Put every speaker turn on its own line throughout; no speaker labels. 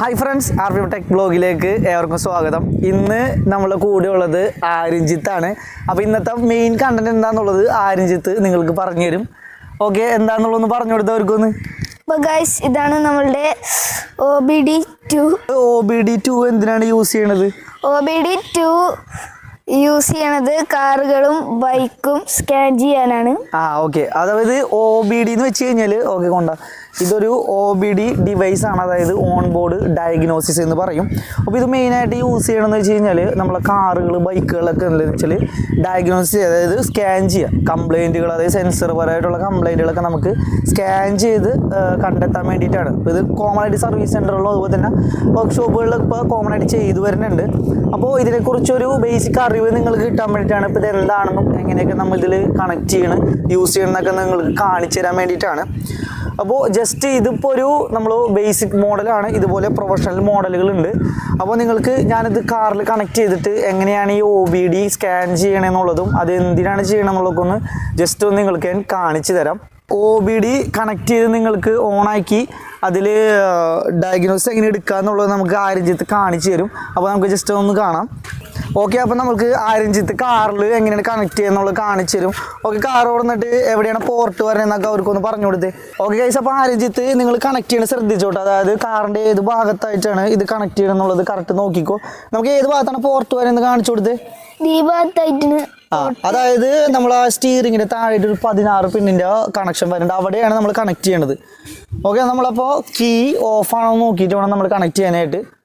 Hi friends R V tech ബ്ലോഗിലേക്ക് ഏവർക്കും സ്വാഗതം. ഇന്ന് നമ്മൾ കൂടെ ഉള്ളത് ആരിഞ്ചിത്താണ് അപ്പോൾ ഇന്നത്തെ മെയിൻ കണ്ടന്റ് എന്താണെന്നുള്ളത് ആരിഞ്ചിത്ത് നിങ്ങൾക്ക് പറഞ്ഞു തരും ഓക്കെ എന്താണെന്നുള്ളതൊന്ന് പറഞ്ഞു കൊടുത്തവർക്കൊന്ന്
ഗൈസ് ഇതാണ് നമ്മളുടെ O B D two
O B D two എന്തിനാണ് യൂസ് ചെയ്യണത്?
O B D two use ചെയ്യണത് കാറുകളും ബൈക്കും സ്കാൻ ചെയ്യാനാണ്.
ആ ഓക്കെ അതായത് ഒ ബി ഡി എന്ന് വെച്ച് കഴിഞ്ഞാൽ ഓക്കെ കൊണ്ട. ഇതൊരു ഒ ബി ഡി ഡിവൈസ് ആണ്. അതായത് ഓൺ ബോർഡ് ഡയഗ്നോസിസ് എന്ന് പറയും. അപ്പോൾ ഇത് മെയിനായിട്ട് യൂസ് ചെയ്യണമെന്ന് വെച്ച് കഴിഞ്ഞാൽ നമ്മളെ കാറുകൾ ബൈക്കുകളൊക്കെ എന്താണെന്ന് വെച്ചാൽ ഡയഗ്നോസിസ് അതായത് സ്കാൻ ചെയ്യുക കംപ്ലൈന്റുകൾ അതായത് സെൻസർ പരമായിട്ടുള്ള കംപ്ലൈന്റുകളൊക്കെ നമുക്ക് സ്കാൻ ചെയ്ത് കണ്ടെത്താൻ വേണ്ടിയിട്ടാണ്. ഇപ്പോൾ ഇത് കോമൺ ആയിട്ട് സർവീസ് സെന്ററുകളും അതുപോലെ തന്നെ വർക്ക്ഷോപ്പുകളിൽ ഇപ്പോൾ കോമൺ ആയിട്ട് ചെയ്തു വരുന്നുണ്ട്. അപ്പോൾ ഇതിനെക്കുറിച്ചൊരു ബേസിക് അറിവ് നിങ്ങൾക്ക് കിട്ടാൻ വേണ്ടിയിട്ടാണ് ഇപ്പോൾ ഇത് എന്താണെന്നും എങ്ങനെയൊക്കെ നമ്മൾ ഇതിൽ കണക്ട് ചെയ്യണം യൂസ് ചെയ്യണമെന്നൊക്കെ നിങ്ങൾക്ക് കാണിച്ചു തരാൻ വേണ്ടിയിട്ടാണ്. അപ്പോൾ ജസ്റ്റ് ഇതിപ്പോൾ ഒരു നമ്മൾ ബേസിക് മോഡലാണ് ഇതുപോലെ പ്രൊഫഷണൽ മോഡലുകളുണ്ട് അപ്പോൾ നിങ്ങൾക്ക് ഞാനിത് കാറിൽ കണക്ട് ചെയ്തിട്ട് എങ്ങനെയാണ് ഈ ഒ ബി ഡി സ്കാൻ ചെയ്യണമെന്നുള്ളതും അത് എന്തിനാണ് ചെയ്യണമെന്നുള്ളതൊക്കെ ഒന്ന് ജസ്റ്റ് ഒന്ന് നിങ്ങൾക്ക് ഞാൻ കാണിച്ചു തരാം. ഒ ബി ഡി കണക്ട് ചെയ്ത് നിങ്ങൾക്ക് ഓണാക്കി അതിൽ ഡയഗ്നോസ് എങ്ങനെ എടുക്കുക എന്നുള്ളത് നമുക്ക് ആരഞ്ചിത്ത് കാണിച്ചു തരും. അപ്പോൾ നമുക്ക് ജസ്റ്റ് ഒന്ന് കാണാം. ഓക്കെ അപ്പോൾ നമുക്ക് ആരഞ്ചിത്ത് കാറിൽ എങ്ങനെയാണ് കണക്ട് ചെയ്യുന്നുള്ളത് കാണിച്ചു തരും. ഓക്കെ കാർ ഓടുന്നിട്ട് എവിടെയാണ് പോർട്ട് വരണമെന്നൊക്കെ അവർക്കൊന്ന് പറഞ്ഞു കൊടുത്തേ. ഓക്കെ ഗൈസ് അപ്പോൾ ആരഞ്ചിത്ത് നിങ്ങൾ കണക്ട് ചെയ്യണത് ശ്രദ്ധിച്ചോട്ടെ. അതായത് കാറിന്റെ ഏത് ഭാഗത്തായിട്ടാണ് ഇത് കണക്ട് ചെയ്യണം എന്നുള്ളത് കറക്റ്റ് നോക്കിക്കോ. നമുക്ക് ഏത് ഭാഗത്താണ് പോർട്ട് വരുന്നത് കാണിച്ചു കൊടുത്തേ?
ദീപാത്തായിട്ടിന്
അതായത് നമ്മൾ ആ സ്റ്റീറിങ്ങിന്റെ താഴെ ഒരു പതിനാറ് പിന്നിന്റെ കണക്ഷൻ വരുന്നുണ്ട്. അവിടെയാണ് നമ്മൾ കണക്ട് ചെയ്യേണ്ടത് ഓക്കെ നമ്മളപ്പോൾ കീ ഓഫ് ആണോ നോക്കിയിട്ട് വേണം നമ്മൾ കണക്ട് ചെയ്യാനായിട്ട്.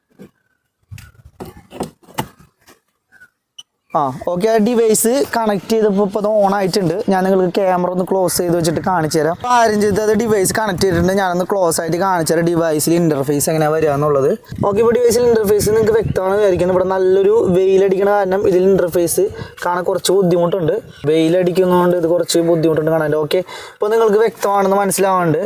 ആ ഓക്കെ ഡിവൈസ് കണക്ട് ചെയ്തപ്പോൾ ഇപ്പോൾ അത് ഓൺ ആയിട്ടുണ്ട് ഞാൻ നിങ്ങൾക്ക് ക്യാമറ ഒന്ന് ക്ലോസ് ചെയ്ത് വെച്ചിട്ട് കാണിച്ചു തരാം. അപ്പോൾ ആരും ചെയ്ത് അത് ഡിവൈസ് കണക്ട് ചെയ്തിട്ടുണ്ട്. ഞാനൊന്ന് ക്ലോസ് ആയിട്ട് കാണിച്ചു തരാം ഡിവൈസിൽ ഇന്റർഫേസ് എങ്ങനെ വരിക എന്നുള്ളത്. ഓക്കെ ഇപ്പോൾ ഡിവൈസിൽ ഇന്റർഫേസ് നിങ്ങൾക്ക് വ്യക്തമാണ് വിചാരിക്കുന്നത് ഇവിടെ നല്ലൊരു വെയിലടിക്കണ കാരണം ഇതിൽ ഇന്റർഫേസ് കാണാൻ കുറച്ച് ബുദ്ധിമുട്ടുണ്ട്. വെയിലടിക്കുന്നതുകൊണ്ട് ഇത് കുറച്ച് ബുദ്ധിമുട്ടുണ്ട് കാണാൻ. ഓക്കെ ഇപ്പോൾ നിങ്ങൾക്ക് വ്യക്തമാണെന്ന് മനസ്സിലാവുന്നുണ്ട്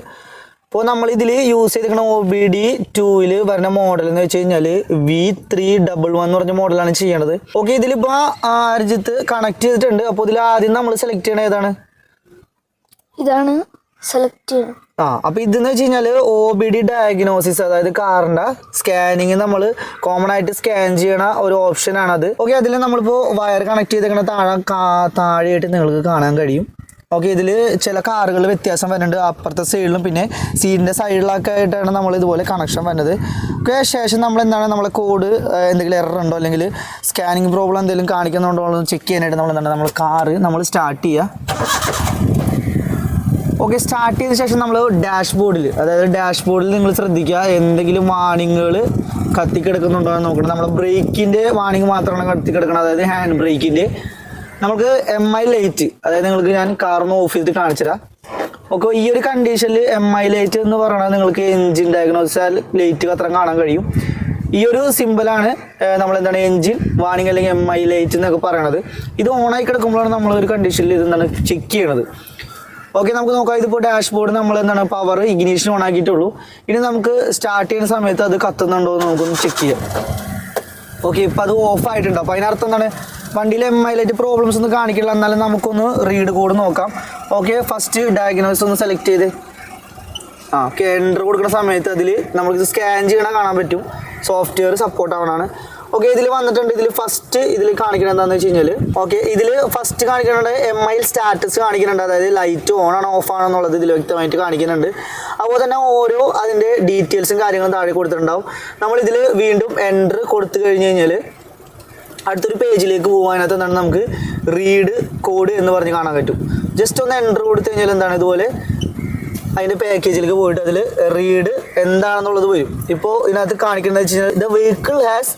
ഇപ്പോൾ നമ്മൾ ഇതിൽ യൂസ് ചെയ്തിരിക്കുന്ന ഒ ബി ഡി ടൂവിൽ വരുന്ന മോഡൽ എന്ന് വെച്ച് കഴിഞ്ഞാൽ വി ത്രീ ഡബിൾ വൺ എന്ന് പറഞ്ഞ മോഡലാണ് ചെയ്യേണ്ടത് ഓക്കെ ഇതിലിപ്പോൾ ആർജിത്ത് കണക്ട് ചെയ്തിട്ടുണ്ട്. അപ്പോൾ ഇതിൽ ആദ്യം നമ്മൾ സെലക്ട് ചെയ്യണത് ഏതാണ്?
ഇതാണ് സെലക്ട് ചെയ്യണം
ആ അപ്പോൾ ഇതെന്ന് വെച്ച് കഴിഞ്ഞാൽ ഒ ബി ഡി ഡയഗ്നോസിസ് അതായത് കാറിന്റെ സ്കാനിങ് നമ്മൾ കോമൺ ആയിട്ട് സ്കാൻ ചെയ്യണ ഒരു ഓപ്ഷനാണത് ഓക്കെ അതിൽ നമ്മളിപ്പോൾ വയർ കണക്ട് ചെയ്തേക്കണ താഴെ താഴെയായിട്ട് നിങ്ങൾക്ക് കാണാൻ കഴിയും. ഓക്കെ ഇതിൽ ചില കാറുകൾ വ്യത്യാസം വരുന്നുണ്ട്. അപ്പുറത്തെ സൈഡിലും പിന്നെ സീറ്റിന്റെ സൈഡിലൊക്കെ ആയിട്ടാണ് നമ്മൾ ഇതുപോലെ കണക്ഷൻ വരുന്നത്. ഓക്കെ ശേഷം നമ്മൾ എന്താണ് നമ്മളെ കോഡ് എന്തെങ്കിലും എറർ ഉണ്ടോ? അല്ലെങ്കിൽ സ്കാനിങ് പ്രോബ്ലം എന്തെങ്കിലും കാണിക്കുന്നുണ്ടോ? എന്ന് ചെക്ക് ചെയ്യാനായിട്ട് നമ്മൾ എന്താണ് നമ്മൾ കാറ് നമ്മൾ സ്റ്റാർട്ട് ചെയ്യുക. ഓക്കെ സ്റ്റാർട്ട് ചെയ്ത ശേഷം നമ്മൾ ഡാഷ് ബോർഡിൽ അതായത് ഡാഷ് ബോർഡിൽ നിങ്ങൾ ശ്രദ്ധിക്കുക. എന്തെങ്കിലും വാണിങ്ങുകൾ കത്തിക്കിടക്കുന്നുണ്ടോ എന്ന് നോക്കണം. നമ്മൾ ബ്രേക്കിന്റെ വാണിങ് മാത്രമാണ് കത്തിക്കിടക്കുന്നത് അതായത് ഹാൻഡ് ബ്രേക്കിന്റെ നമുക്ക് എം ഐ ലൈറ്റ് അതായത് നിങ്ങൾക്ക് ഞാൻ കാറിന് ഓഫ് ചെയ്തിട്ട് കാണിച്ചുതരാം ഓക്കെ ഈ ഒരു കണ്ടീഷനിൽ എം ഐ ലൈറ്റ് എന്ന് പറയുന്നത് നിങ്ങൾക്ക് എഞ്ചിൻ ഡയഗ്നോസിച്ചാൽ ലൈറ്റ് അത്ര കാണാൻ കഴിയും. ഈ ഒരു സിമ്പിളാണ് നമ്മൾ എന്താണ് എഞ്ചിൻ വാണിംഗ് അല്ലെങ്കിൽ എം ഐ ലൈറ്റ് എന്നൊക്കെ പറയണത്. ഇത് ഓണായി കിടക്കുമ്പോഴാണ് നമ്മൾ ഒരു കണ്ടീഷനിൽ ഇത് എന്താണ് ചെക്ക് ചെയ്യണത്. ഓക്കെ നമുക്ക് നോക്കാം ഇതിപ്പോൾ ഡാഷ്ബോർഡ് നമ്മൾ എന്താണ് പവർ ഇഗ്നീഷൻ ഓൺ ആക്കിയിട്ടുള്ളൂ. ഇനി നമുക്ക് സ്റ്റാർട്ട് ചെയ്യുന്ന സമയത്ത് അത് കത്തുന്നുണ്ടോ എന്ന് നമുക്കൊന്ന് ചെക്ക് ചെയ്യാം. ഓക്കെ ഇപ്പം അത് ഓഫ് ആയിട്ടുണ്ട്? അപ്പോൾ അതിനർത്ഥം എന്താണ്? വണ്ടിയിൽ എം ഐ പ്രോബ്ലംസ് ഒന്നും കാണിക്കില്ല. എന്നാലും നമുക്കൊന്ന് റീഡ് കോഡ് നോക്കാം. ഓക്കെ ഫസ്റ്റ് ഡയഗ്നോസ് ഒന്ന് സെലക്ട് ചെയ്ത്. ആ ഓക്കെ എന്റർ കൊടുക്കുന്ന സമയത്ത് അതിൽ നമുക്ക് സ്കാൻ ചെയ്യണ കാണാൻ പറ്റും. Software support ആവണാണ്. ഓക്കെ ഇതിൽ വന്നിട്ടുണ്ട്. ഇതിൽ ഫസ്റ്റ് ഇതിൽ കാണിക്കുന്നത് എന്താണെന്ന് വെച്ച് കഴിഞ്ഞാൽ ഓക്കെ ഇതിൽ ഫസ്റ്റ് കാണിക്കുന്നുണ്ട് എം ഐ സ്റ്റാറ്റസ് കാണിക്കുന്നുണ്ട്. അതായത് ലൈറ്റ് ഓൺ ആണോ ഓഫ് ആണോ എന്നുള്ളത് ഇതിൽ വ്യക്തമായിട്ട് കാണിക്കുന്നുണ്ട്. അതുപോലെ തന്നെ ഓരോ അതിന്റെ ഡീറ്റെയിൽസും കാര്യങ്ങളും താഴെ കൊടുത്തിട്ടുണ്ടാവും. നമ്മൾ വീണ്ടും എന്റർ കൊടുത്തു കഴിഞ്ഞ് കഴിഞ്ഞാൽ അടുത്തൊരു പേജിലേക്ക് പോകും അതിനകത്ത് എന്താണ് നമുക്ക് റീഡ് കോഡ് എന്ന് പറഞ്ഞ് കാണാൻ പറ്റും. ജസ്റ്റ് ഒന്ന് എന്റർ കൊടുത്തു കഴിഞ്ഞാൽ എന്താണ് ഇതുപോലെ അതിന്റെ പാക്കേജിലേക്ക് പോയിട്ട് അതിൽ റീഡ് എന്താണെന്നുള്ളത് വരും. ഇപ്പോൾ ഇതിനകത്ത് കാണിക്കുന്നത് വെച്ച് കഴിഞ്ഞാൽ the vehicle has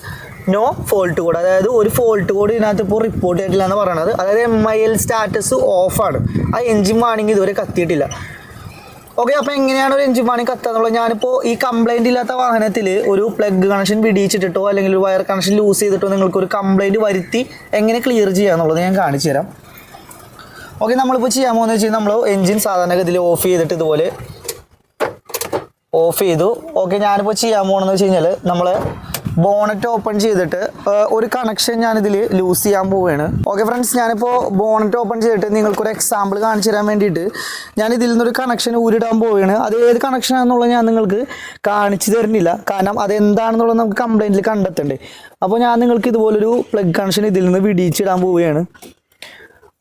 no fault code അതായത് ഒരു ഫോൾട്ട് കോഡ് ഇതിനകത്ത് ഇപ്പോൾ റിപ്പോർട്ട് ചെയ്തിട്ടില്ല എന്ന് പറയുന്നത് അതായത് എം ഐ എൽ സ്റ്റാറ്റസ് ഓഫാണ് ആ എൻജിൻ വാണിംഗ് ഇതുവരെ കത്തിയിട്ടില്ല. ഓക്കെ അപ്പൊ എങ്ങനെയാണ് ഒരു എഞ്ചിൻ പണി കത്താന്നുള്ളത് ഞാനിപ്പോ ഈ കംപ്ലൈന്റ് ഇല്ലാത്ത വാഹനത്തിൽ ഒരു പ്ലഗ് കണക്ഷൻ പിടിച്ചിട്ടിട്ടോ അല്ലെങ്കിൽ ഒരു വയർ കണക്ഷൻ ലൂസ് ചെയ്തിട്ടോ നിങ്ങൾക്ക് ഒരു കംപ്ലൈന്റ് വരുത്തി എങ്ങനെ ക്ലിയർ ചെയ്യാന്നുള്ളത് ഞാൻ കാണിച്ചു തരാം. ഓക്കെ നമ്മളിപ്പോൾ ചെയ്യാൻ പോകുന്നത് വെച്ചാൽ നമ്മൾ എഞ്ചിൻ സാധാരണഗതിയിൽ ഓഫ് ചെയ്തിട്ട് ഇതുപോലെ ഓഫ് ചെയ്തു. ഓക്കെ ഞാനിപ്പോൾ ചെയ്യാൻ പോകണമെന്ന് വെച്ച് കഴിഞ്ഞാൽ നമ്മൾ ബോണറ്റ് ഓപ്പൺ ചെയ്തിട്ട് ഒരു കണക്ഷൻ ഞാൻ ഇതിൽ ലൂസ് ചെയ്യാൻ പോവുകയാണ്. ഓക്കെ ഫ്രണ്ട്സ് ഞാനിപ്പോൾ ബോണറ്റ് ഓപ്പൺ ചെയ്തിട്ട് നിങ്ങൾക്കൊരു എക്സാമ്പിൾ കാണിച്ചു തരാൻ വേണ്ടിയിട്ട് ഞാൻ ഇതിൽ നിന്നൊരു കണക്ഷൻ ഊരിടാൻ പോവുകയാണ്. അത് ഏത് കണക്ഷൻ ആണെന്നുള്ളത് ഞാൻ നിങ്ങൾക്ക് കാണിച്ചു തരുന്നില്ല. കാരണം അതെന്താണെന്നുള്ളത് നമുക്ക് കംപ്ലൈന്റിൽ കണ്ടെത്തണ്ടേ. അപ്പോൾ ഞാൻ നിങ്ങൾക്ക് ഇതുപോലൊരു പ്ലഗ് കണക്ഷൻ ഇതിൽ നിന്ന് വിടിയിച്ചിടാൻ പോവുകയാണ്.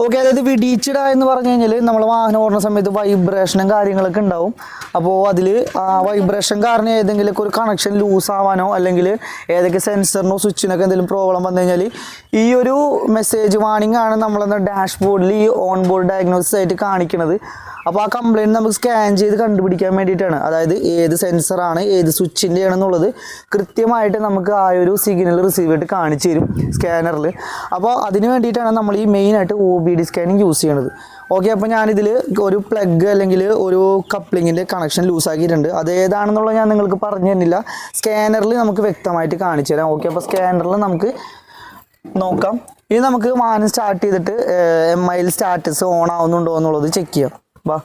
ഓക്കെ അതായത് വിടിയിച്ചിട എന്ന് പറഞ്ഞു കഴിഞ്ഞാൽ നമ്മൾ വാഹനം ഓടുന്ന സമയത്ത് വൈബ്രേഷനും കാര്യങ്ങളൊക്കെ ഉണ്ടാവും. അപ്പോൾ അതിൽ ആ വൈബ്രേഷൻ കാരണം ഏതെങ്കിലുമൊക്കെ ഒരു കണക്ഷൻ ലൂസ് ആവാനോ അല്ലെങ്കിൽ ഏതൊക്കെ സെൻസറിനോ സ്വിച്ചിനൊക്കെ എന്തെങ്കിലും പ്രോബ്ലം വന്നു കഴിഞ്ഞാൽ ഈ ഒരു മെസ്സേജ് വാണിംഗ് ആണ് നമ്മളെന്താ ഡാഷ്ബോർഡിൽ ഈ ഓൺ ബോർഡ് ഡയഗ്നോസിസ് ആയിട്ട് കാണിക്കുന്നത് അപ്പോൾ ആ കംപ്ലയിന്റ് നമുക്ക് സ്കാൻ ചെയ്ത് കണ്ടുപിടിക്കാൻ വേണ്ടിയിട്ടാണ്. അതായത് ഏത് സെൻസറാണ് ഏത് സ്വിച്ചിന്റെ ആണെന്നുള്ളത് കൃത്യമായിട്ട് നമുക്ക് ആ ഒരു സിഗ്നൽ റിസീവ് ചെയ്തിട്ട് കാണിച്ചു തരും സ്കാനറിൽ അപ്പോൾ അതിന് വേണ്ടിയിട്ടാണ് നമ്മൾ ഈ മെയിനായിട്ട് O B D scanning use ചെയ്യണത്. ഓക്കെ അപ്പോൾ ഞാനിതിൽ ഒരു പ്ലഗ് അല്ലെങ്കിൽ ഒരു കപ്ലിങ്ങിന്റെ കണക്ഷൻ ലൂസ് ആക്കിയിട്ടുണ്ട്. അത് ഏതാണെന്നുള്ളത് ഞാൻ നിങ്ങൾക്ക് പറഞ്ഞു തന്നില്ല. സ്കാനറിൽ നമുക്ക് വ്യക്തമായിട്ട് കാണിച്ചു തരാം. ഓക്കെ അപ്പോൾ സ്കാനറിൽ നമുക്ക് നോക്കാം. ഇനി നമുക്ക് വാഹനം സ്റ്റാർട്ട് ചെയ്തിട്ട് എം ഐയിൽ സ്റ്റാറ്റസ് ഓൺ ആവുന്നുണ്ടോ എന്നുള്ളത് ചെക്ക് ചെയ്യാം. വാ.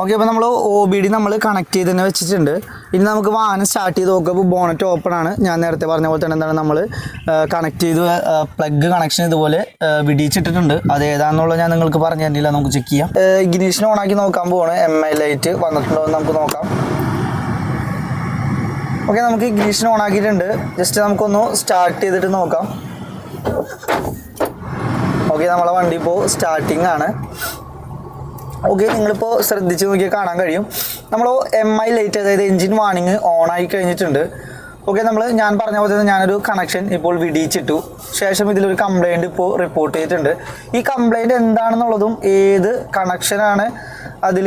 ഓക്കെ അപ്പോൾ നമ്മൾ ഒ ബി ഡി നമ്മൾ കണക്ട് ചെയ്ത് തന്നെ വെച്ചിട്ടുണ്ട്. ഇനി നമുക്ക് വാഹനം സ്റ്റാർട്ട് ചെയ്ത് നോക്കുമ്പോൾ ബോണറ്റ് ഓപ്പൺ ആണ്. ഞാൻ നേരത്തെ പറഞ്ഞ പോലെ തന്നെ എന്താണ് നമ്മൾ കണക്ട് ചെയ്ത് പ്ലഗ് കണക്ഷൻ ഇതുപോലെ വിടിയിച്ചിട്ടിട്ടുണ്ട്. അത് ഏതാണെന്നുള്ളത് ഞാൻ നിങ്ങൾക്ക് പറഞ്ഞു തന്നില്ല. നമുക്ക് ചെക്ക് ചെയ്യാം. ഇഗ്നീഷൻ ഓൺ ആക്കി നോക്കാൻ പോവാണ്. എം ഐ ലൈറ്റ് വന്നിട്ടുണ്ടോ എന്ന് നമുക്ക് നോക്കാം. ഓക്കെ നമുക്ക് ഇഗ്നീഷൻ ഓൺ ആക്കിയിട്ടുണ്ട്. ജസ്റ്റ് നമുക്കൊന്ന് സ്റ്റാർട്ട് ചെയ്തിട്ട് നോക്കാം. ഓക്കെ നമ്മളെ വണ്ടി ഇപ്പോൾ സ്റ്റാർട്ടിങ് ആണ്. ഓക്കെ നിങ്ങളിപ്പോൾ ശ്രദ്ധിച്ച് നോക്കിയാൽ കാണാൻ കഴിയും. നമ്മൾ എം ഐ ലൈറ്റ് അതായത് എൻജിൻ വാണിങ് ഓൺ ആയി കഴിഞ്ഞിട്ടുണ്ട്. ഓക്കെ നമ്മൾ ഞാൻ പറഞ്ഞ പോലെ തന്നെ ഞാനൊരു കണക്ഷൻ ഇപ്പോൾ വിടിയിച്ചിട്ടു. ശേഷം ഇതിലൊരു കംപ്ലൈന്റ് ഇപ്പോൾ റിപ്പോർട്ട് ചെയ്തിട്ടുണ്ട്. ഈ കംപ്ലൈന്റ് എന്താണെന്നുള്ളതും ഏത് കണക്ഷനാണ് അതിൽ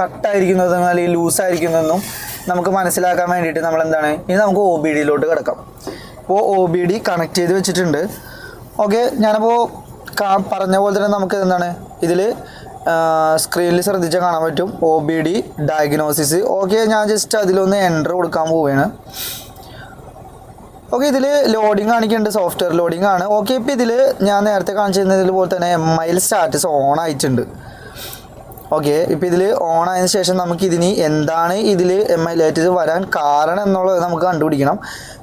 കട്ടായിരിക്കുന്നതെന്നും അല്ലെങ്കിൽ ലൂസായിരിക്കുന്നതെന്നും നമുക്ക് മനസ്സിലാക്കാൻ വേണ്ടിയിട്ട് നമ്മൾ എന്താണ് ഇനി നമുക്ക് ഒ ബി ഡിയിലോട്ട് കിടക്കാം. ഇപ്പോൾ ഒ ബി ഡി കണക്ട് ചെയ്ത് വെച്ചിട്ടുണ്ട്. ഓക്കെ ഞാനപ്പോൾ പറഞ്ഞ പോലെ തന്നെ നമുക്ക് എന്താണ്? ഇതിൽ സ്ക്രീനിൽ ശ്രദ്ധിച്ചാൽ കാണാൻ പറ്റും. O B D diagnosis okay ഞാൻ ജസ്റ്റ് അതിലൊന്ന് എന്റർ കൊടുക്കാൻ പോവുകയാണ് ഓക്കെ ഇതിൽ ലോഡിങ് കാണിക്കുന്നുണ്ട് സോഫ്റ്റ്വെയർ ലോഡിങ് ആണ്. ഓക്കെ ഇപ്പോൾ ഇതിൽ ഞാൻ നേരത്തെ കാണിച്ചിരുന്നതിൽ പോലെ തന്നെ എം ഐയിൽ സ്റ്റാറ്റസ് ഓൺ ആയിട്ടുണ്ട്. ഓക്കെ ഇപ്പൊ ഇതിൽ ഓൺ ആയതിനു ശേഷം നമുക്ക് ഇതിന് എന്താണ് ഇതിൽ എം ഐ ലൈറ്റ് വരാൻ കാരണം എന്നുള്ളത് നമുക്ക് കണ്ടുപിടിക്കണം.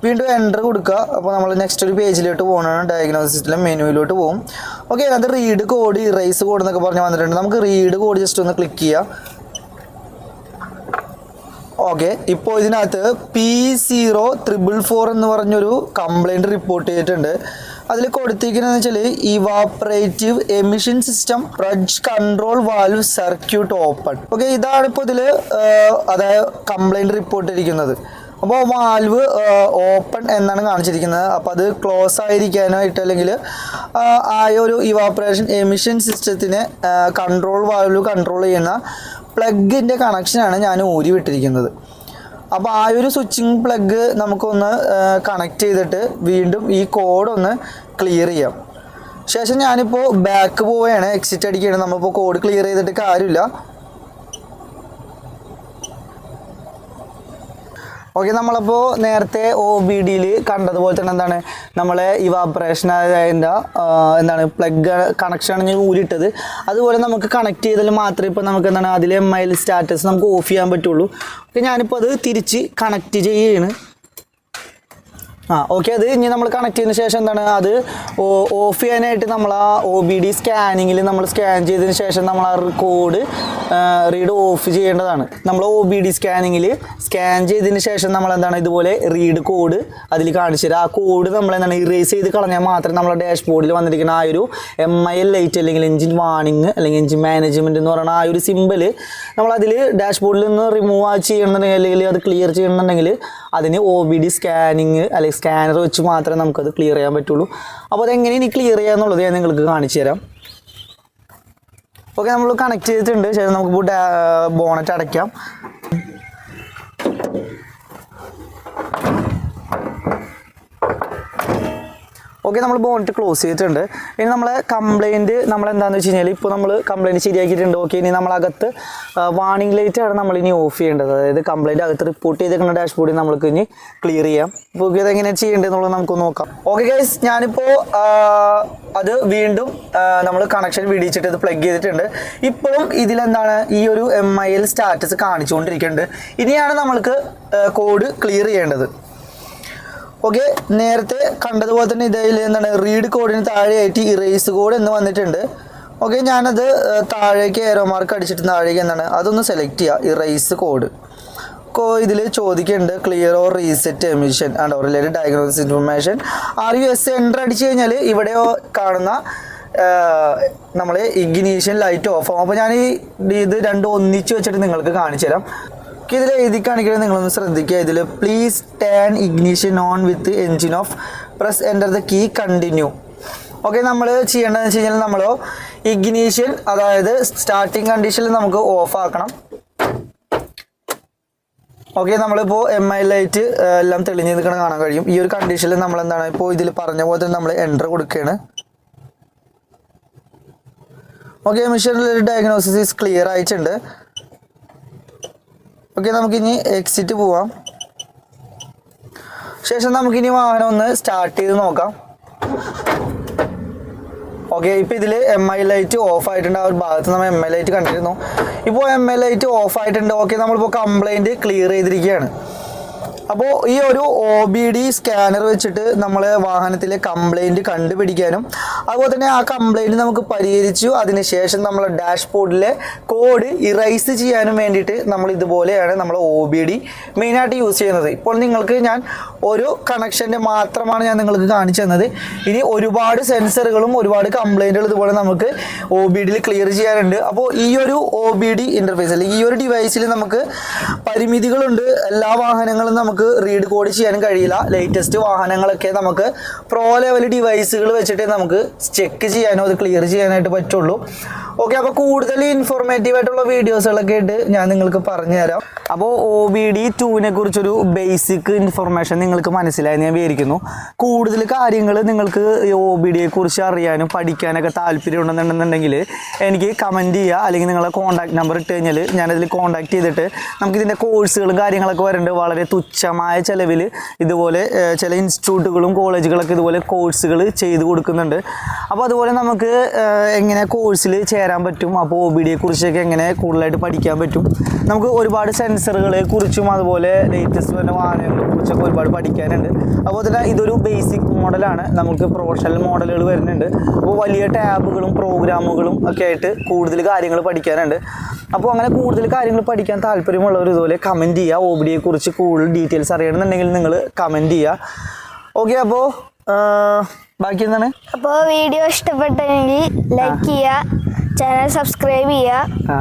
വീണ്ടും എന്റർ കൊടുക്കുക. അപ്പോൾ നമ്മൾ നെക്സ്റ്റ് ഒരു പേജിലോട്ട് പോകണം ഡയഗ്നോസിസിലെ മെനുവിലോട്ട് പോകും ഓക്കെ അതിനകത്ത് റീഡ് കോഡ് ഇറേസ് കോഡ് എന്നൊക്കെ പറഞ്ഞ് വന്നിട്ടുണ്ട്. നമുക്ക് റീഡ് കോഡ് ജസ്റ്റ് ഒന്ന് ക്ലിക്ക് ചെയ്യാം. ഓക്കെ ഇപ്പോൾ ഇതിനകത്ത് പി സീറോ ത്രിബിൾ ഫോർ എന്ന് പറഞ്ഞൊരു കംപ്ലൈന്റ് റിപ്പോർട്ട് ചെയ്തിട്ടുണ്ട്. അതിൽ കൊടുത്തിരിക്കുന്നതെന്ന് വെച്ചാൽ evaporative emission system purge control valve circuit open okay ഇതാണ് ഇപ്പോൾ ഇതിൽ അതായത് കംപ്ലൈന്റ് റിപ്പോർട്ട് ചെയ്തിരിക്കുന്നത് അപ്പോൾ വാൽവ് ഓപ്പൺ എന്നാണ് കാണിച്ചിരിക്കുന്നത്. അപ്പോൾ അത് ക്ലോസ് ആയിരിക്കാനായിട്ട് അല്ലെങ്കിൽ ആ ഒരു ഇവാപ്പറേഷൻ എമിഷൻ സിസ്റ്റത്തിനെ കൺട്രോൾ വാൽവ് കൺട്രോൾ ചെയ്യുന്ന പ്ലഗിന്റെ കണക്ഷനാണ് ഞാൻ ഊരി വിട്ടിരിക്കുന്നത് അപ്പോൾ ആ ഒരു സ്വിച്ചിങ് പ്ലഗ് നമുക്കൊന്ന് കണക്ട് ചെയ്തിട്ട് വീണ്ടും ഈ കോഡ് ഒന്ന് ക്ലിയർ ചെയ്യാം. ശേഷം ഞാനിപ്പോൾ ബാക്ക് പോവുകയാണ്. എക്സിറ്റ് അടിക്കുകയാണ്. നമ്മളിപ്പോൾ കോഡ് ക്ലിയർ ചെയ്തിട്ട് കാര്യമില്ല. ഓക്കെ നമ്മളപ്പോൾ നേരത്തെ ഒ ബി ഡിയിൽ കണ്ടതുപോലെ തന്നെ എന്താണ് നമ്മളെ ഇവാപ്പറേഷൻ അതിന്റെ എന്താണ് പ്ലഗ് കണക്ഷനാണ് ഞാൻ ഊരിട്ടത് അതുപോലെ നമുക്ക് കണക്ട് ചെയ്താൽ മാത്രമേ ഇപ്പോൾ നമുക്ക് എന്താണ് അതിലെ എം ഐ സ്റ്റാറ്റസ് നമുക്ക് ഓഫ് ചെയ്യാൻ പറ്റുള്ളൂ. ഓക്കെ ഞാനിപ്പോൾ അത് തിരിച്ച് കണക്ട് ചെയ്യുകയാണ്. ആ ഓക്കെ അത് ഇനി നമ്മൾ കണക്ട് ചെയ്തതിന് ശേഷം എന്താണ്? അത് ഓഫ് ചെയ്യാനായിട്ട് നമ്മൾ ആ ഒ ബി ഡി സ്കാനിങ്ങിൽ നമ്മൾ സ്കാൻ ചെയ്തതിന് ശേഷം നമ്മൾ ആ കോഡ് റീഡ് ഓഫ് ചെയ്യേണ്ടതാണ്. നമ്മൾ ഒ ബി ഡി സ്കാനിങ്ങിൽ സ്കാൻ ചെയ്തതിന് ശേഷം നമ്മൾ എന്താണ് ഇതുപോലെ റീഡ് കോഡ് അതിൽ കാണിച്ചു ആ കോഡ് നമ്മൾ എന്താണ് ഇറേസ് ചെയ്ത് കളഞ്ഞാൽ മാത്രമേ ഡാഷ് ഡാഷ്ബോർഡിൽ വന്നിരിക്കുന്ന ആ ഒരു എം ഐ എൽ ലൈറ്റ് അല്ലെങ്കിൽ എഞ്ചിൻ വാണിങ് അല്ലെങ്കിൽ എഞ്ചിൻ മാനേജ്മെന്റ് എന്ന് പറയുന്ന ആ ഒരു സിമ്പിൾ നമ്മൾ അതിൽ ഡാഷ്ബോർഡിൽ നിന്ന് റിമൂവ് ചെയ്യണമെന്നുണ്ടെങ്കിൽ അല്ലെങ്കിൽ അത് ക്ലിയർ ചെയ്യണമെന്നുണ്ടെങ്കിൽ അതിന് ഒ ബി ഡി സ്കാനിങ് അല്ലെങ്കിൽ സ്കാനർ വെച്ച് മാത്രമേ നമുക്കത് ക്ലിയർ ചെയ്യാൻ പറ്റുള്ളൂ. അപ്പോൾ അതെങ്ങനെ ഇനി ക്ലിയർ ചെയ്യാന്നുള്ളത് ഞാൻ നിങ്ങൾക്ക് കാണിച്ചു തരാം. ഓക്കെ നമ്മൾ കണക്ട് ചെയ്തിട്ടുണ്ട്. ശേഷം നമുക്ക് ബോണറ്റ് അടയ്ക്കാം. ഓക്കെ നമ്മൾ ബോണിറ്റ് ക്ലോസ് ചെയ്തിട്ടുണ്ട്. ഇനി നമ്മൾ കംപ്ലയിന്റ് നമ്മൾ എന്താണെന്ന് വെച്ച് കഴിഞ്ഞാൽ ഇപ്പോൾ നമ്മൾ കംപ്ലയിന്റ് ശരിയാക്കിയിട്ടുണ്ട്. ഓക്കെ ഇനി നമ്മളകത്ത് വാണിംഗ് ആണ് നമ്മൾ ഇനി ഓഫ് ചെയ്യേണ്ടത്. അതായത് കംപ്ലയിന്റ് അകത്ത് റിപ്പോർട്ട് ചെയ്തേക്കുന്ന ഡാഷ്ബോർഡിൽ നമ്മൾക്ക് ഇനി ക്ലിയർ ചെയ്യാം. അപ്പോൾ ഇത് എങ്ങനെ ചെയ്യേണ്ടത് എന്നുള്ളത് നമുക്ക് നോക്കാം. ഓക്കെ ഗൈസ് ഞാനിപ്പോൾ അത് വീണ്ടും നമ്മൾ കണക്ഷൻ വിടിച്ചിട്ട് ഇത് പ്ലഗ് ചെയ്തിട്ടുണ്ട്. ഇപ്പോഴും ഇതിലെന്താണ് ഈ ഒരു എം ഐ എൽ സ്റ്റാറ്റസ് കാണിച്ചുകൊണ്ടിരിക്കുന്നുണ്ട്. ഇനിയാണ് നമ്മൾക്ക് കോഡ് ക്ലിയർ ചെയ്യേണ്ടത്. ഓക്കെ നേരത്തെ കണ്ടതുപോലെ തന്നെ ഇതിൽ എന്താണ് റീഡ് കോഡിന് താഴെയായിട്ട് ഇറേസ് കോഡ് എന്ന് വന്നിട്ടുണ്ട്. ഓക്കെ ഞാനത് താഴേക്ക് ഏറോ മാർക്ക് അടിച്ചിട്ട് താഴേക്ക് എന്താണ് അതൊന്ന് സെലക്ട് ചെയ്യുക ഇറേസ് കോഡ് കോ ഇതിൽ ചോദിക്കുന്നുണ്ട് clear or reset emission and related diagnosis information are you yes enter അടിച്ചു കഴിഞ്ഞാൽ ഇവിടെ കാണുന്ന നമ്മൾ ഇഗ്നീഷ്യൻ ലൈറ്റ് ഓഫ് ആകും അപ്പോൾ ഞാൻ ഈ ഇത് രണ്ടും ഒന്നിച്ച് വെച്ചിട്ട് നിങ്ങൾക്ക് കാണിച്ചു തരാം ഇതിൽ എഴുതി കാണിക്കുന്നത് നിങ്ങളൊന്ന് ശ്രദ്ധിക്കുക. ഇതിൽ please turn ignition on with engine off press enter the key continue okay നമ്മൾ ചെയ്യേണ്ടതെന്ന് വെച്ച് കഴിഞ്ഞാൽ നമ്മൾ ഇഗ്നീഷ്യൻ അതായത് സ്റ്റാർട്ടിങ് കണ്ടീഷനിൽ നമുക്ക് ഓഫ് ആക്കണം. ഓക്കെ നമ്മളിപ്പോൾ എം ഐ ലൈറ്റ് എല്ലാം തെളിഞ്ഞ് നിൽക്കണം കാണാൻ കഴിയും. ഈ ഒരു കണ്ടീഷനിൽ നമ്മൾ എന്താണ് ഇപ്പോൾ ഇതിൽ പറഞ്ഞ പോലെ തന്നെ നമ്മൾ എന്റർ കൊടുക്കുകയാണ് ഓക്കെ മിഷനിൽ ഡയഗ്നോസിസ് ക്ലിയർ ആയിട്ടുണ്ട്. ഓക്കെ നമുക്കിനി എക്സിറ്റ് പോവാം. ശേഷം നമുക്കിനി വാഹനം ഒന്ന് സ്റ്റാർട്ട് ചെയ്ത് നോക്കാം. ഓക്കെ ഇപ്പോൾ ഇതിൽ എം ഐ ലൈറ്റ് ഓഫ് ആയിട്ടുണ്ട്. ആ ഒരു ഭാഗത്ത് നമ്മൾ എം ഐ ലൈറ്റ് കണ്ടിരുന്നു. ഇപ്പോൾ എം ഐ ലൈറ്റ് ഓഫ് ആയിട്ടുണ്ട്. ഓക്കെ നമ്മളിപ്പോൾ കംപ്ലൈന്റ് ക്ലിയർ ചെയ്തിരിക്കുകയാണ്. അപ്പോൾ ഈ ഒരു ഒ ബി ഡി സ്കാനർ വെച്ചിട്ട് നമ്മൾ വാഹനത്തിലെ കംപ്ലൈന്റ് കണ്ടുപിടിക്കാനും അതുപോലെ തന്നെ ആ കംപ്ലൈന്റ് നമുക്ക് പരിഹരിച്ചു അതിനുശേഷം നമ്മൾ ഡാഷ്ബോർഡിലെ കോഡ് ഇറൈസ് ചെയ്യാനും വേണ്ടിയിട്ട് നമ്മൾ ഇതുപോലെയാണ് നമ്മൾ ഒ ബി ഡി മെയിനായിട്ട് യൂസ് ചെയ്യുന്നത്. ഇപ്പോൾ നിങ്ങൾക്ക് ഞാൻ ഒരു കണക്ഷന്റെ മാത്രമാണ് ഞാൻ നിങ്ങൾക്ക് കാണിച്ചു തന്നത്. ഇനി ഒരുപാട് സെൻസറുകളും ഒരുപാട് കംപ്ലൈന്റുകൾ ഇതുപോലെ നമുക്ക് ഒ ബി ഡിയിൽ ക്ലിയർ ചെയ്യാനുണ്ട്. അപ്പോൾ ഈ ഒരു ഒ ബി ഡി ഇന്റർഫേസ് അല്ലെങ്കിൽ ഈ ഒരു ഡിവൈസിൽ നമുക്ക് പരിമിതികളുണ്ട്. എല്ലാ വാഹനങ്ങളും നമുക്ക് റീഡ് കോഡ് ചെയ്യാനും കഴിയില്ല. ലേറ്റസ്റ്റ് വാഹനങ്ങളൊക്കെ നമുക്ക് പ്രോ ലെവൽ ഡിവൈസുകൾ വെച്ചിട്ടേ നമുക്ക് ചെക്ക് ചെയ്യാനോ അത് ക്ലിയർ ചെയ്യാനായിട്ട് പറ്റുള്ളൂ. ഓക്കെ അപ്പോൾ കൂടുതൽ ഇൻഫോർമേറ്റീവ് ആയിട്ടുള്ള വീഡിയോസുകളൊക്കെ ആയിട്ട് ഞാൻ നിങ്ങൾക്ക് പറഞ്ഞു തരാം അപ്പോൾ ഒ ബി ഡി ടൂവിനെ കുറിച്ചൊരു ബേസിക് ഇൻഫർമേഷൻ നിങ്ങൾക്ക് മനസ്സിലായി ഞാൻ വിചാരിക്കുന്നു. കൂടുതൽ കാര്യങ്ങൾ നിങ്ങൾക്ക് ഒ ബി ഡിയെ കുറിച്ച് അറിയാനും പഠിക്കാനൊക്കെ താല്പര്യം ഉണ്ടെന്നുണ്ടെന്നുണ്ടെങ്കിൽ എനിക്ക് കമന്റ് ചെയ്യുക. അല്ലെങ്കിൽ നിങ്ങളുടെ കോൺടാക്ട് നമ്പർ ഇട്ട് കഴിഞ്ഞാൽ ഞാനതിൽ കോൺടാക്ട് ചെയ്തിട്ട് നമുക്കിതിന്റെ കോഴ്സുകളും കാര്യങ്ങളൊക്കെ വരുന്നുണ്ട് വളരെ തുച്ഛമായ ചിലവിൽ ഇതുപോലെ ചില ഇൻസ്റ്റിറ്റ്യൂട്ടുകളും കോളേജുകളൊക്കെ ഇതുപോലെ കോഴ്സുകൾ ചെയ്ത് കൊടുക്കുന്നുണ്ട്. അപ്പോൾ അതുപോലെ നമുക്ക് എങ്ങനെ കോഴ്സിൽ ചേരാൻ പറ്റും? അപ്പോൾ ഒ ബി ഡിയെ കുറിച്ചൊക്കെ എങ്ങനെ കൂടുതലായിട്ട് പഠിക്കാൻ പറ്റും? നമുക്ക് ഒരുപാട് സെൻസറുകളെ കുറിച്ചും അതുപോലെ ലേറ്റസ്റ്റ് വരുന്ന വാഹനങ്ങളെ കുറിച്ചൊക്കെ ഒരുപാട് പഠിക്കാനുണ്ട്. അപ്പോൾ തന്നെ ഇതൊരു ബേസിക് മോഡലാണ്. നമുക്ക് പ്രൊഫഷണൽ മോഡലുകൾ വരുന്നുണ്ട്. അപ്പോൾ വലിയ ടാബുകളും പ്രോഗ്രാമുകളും ഒക്കെ ആയിട്ട് കൂടുതൽ കാര്യങ്ങൾ പഠിക്കാനുണ്ട്. അപ്പോൾ അങ്ങനെ കൂടുതൽ കാര്യങ്ങൾ പഠിക്കാൻ താല്പര്യമുള്ളവർ ഇതുപോലെ കമന്റ് ചെയ്യുക ഒ ബി ഡിയെ കുറിച്ച് കൂടുതൽ ഡീറ്റെയിൽസ് അറിയണമെന്നുണ്ടെങ്കിൽ നിങ്ങൾ കമന്റ് ചെയ്യുക ഓക്കെ അപ്പോൾ ബാക്കി എന്താണ്?
അപ്പോൾ വീഡിയോ ഇഷ്ടപ്പെട്ടെങ്കിൽ ലൈക്ക് ചെയ്യുക ചാനൽ സബ്സ്ക്രൈബ് ചെയ്യുക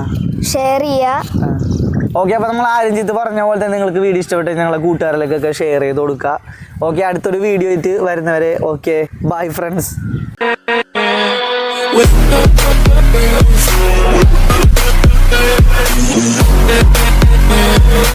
ഷെയർ ചെയ്യുക
ഓക്കെ അപ്പോൾ നമ്മൾ ആരഞ്ജിത്ത് പറഞ്ഞ പോലെ തന്നെ നിങ്ങൾക്ക് വീഡിയോ ഇഷ്ടപ്പെട്ട് ഞങ്ങളെ കൂട്ടുകാരിലേക്കൊക്കെ ഷെയർ ചെയ്ത് കൊടുക്കുക ഓക്കെ അടുത്തൊരു വീഡിയോ ആയിട്ട് വരുന്നവരെ ഓക്കെ ബൈ ഫ്രണ്ട്സ്